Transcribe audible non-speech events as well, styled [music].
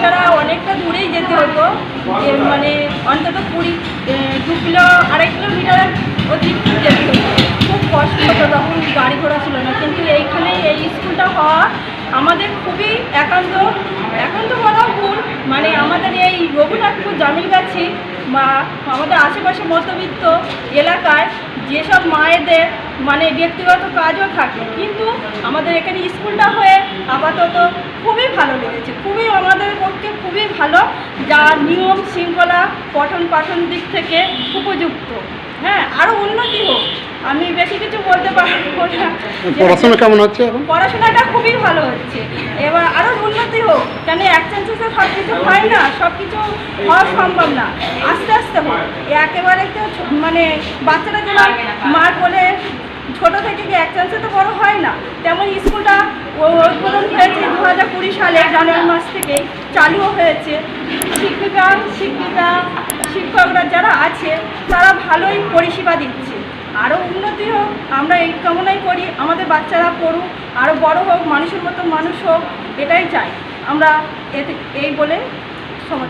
বাচ্চারা অনেকটা দূরেই যেতে হতো। মানে অন্তত কুড়ি দু কিলো, আড়াই কিলোমিটার অধিক যেতে হতো। খুব কষ্ট হতো তখন গাড়ি ঘোড়া ছিল না। কিন্তু এইখানে এই স্কুলটা হওয়া আমাদের খুবই একান্ত একান্ত বলা ভুল। মানে আমাদের এই রঘুনাথপুর, জামিলগাছি বা আমাদের আশেপাশে মধ্যবিত্ত এলাকায় যেসব মায়েদের মানে ব্যক্তিগত কাজও থাকে। কিন্তু আমাদের এখানে স্কুলটা হয়ে আপাতত খুবই ভালো লেগেছে। খুবই আমাদের পক্ষে খুবই ভালো যা নিয়ম শৃঙ্খলা পঠন পাঠন দিক থেকে উপযুক্ত। হ্যাঁ আরও উন্নতি হোক। আমি বেশি কিছু বলতে পারব না। [laughs] পড়াশোনা কেমন হচ্ছে পড়াশোনাটা খুবই ভালো হচ্ছে। এবার আরও উন্নতি হোক। কেন এক চান্সেসে সব কিছু হয় না? সব কিছু হওয়া সম্ভব না। আস্তে আস্তে হোক। একেবারে তো ছ- মানে বাচ্চারা যেন মার বলে ছোটো থেকে কি এক চান্সে তো বড় হয় না তেমন স্কুলটা ও- উদ্বোধন হয়েছে দু হাজার কুড়ি সালে জানুয়ারি মাস থেকে চালুও হয়েছে। শিক্ষিকা শিক্ষিকা, শিক্ষকরা যারা আছে, তারা ভালোই পরিষেবা দিচ্ছে। আরও উন্নতি হোক, আমরা এই কামনাই করি, আমাদের বাচ্চারা পড়ুক আরও বড় হোক, মানুষের মতো মানুষ হোক, এটাই চাই। আমরা এই বলে সমর্থন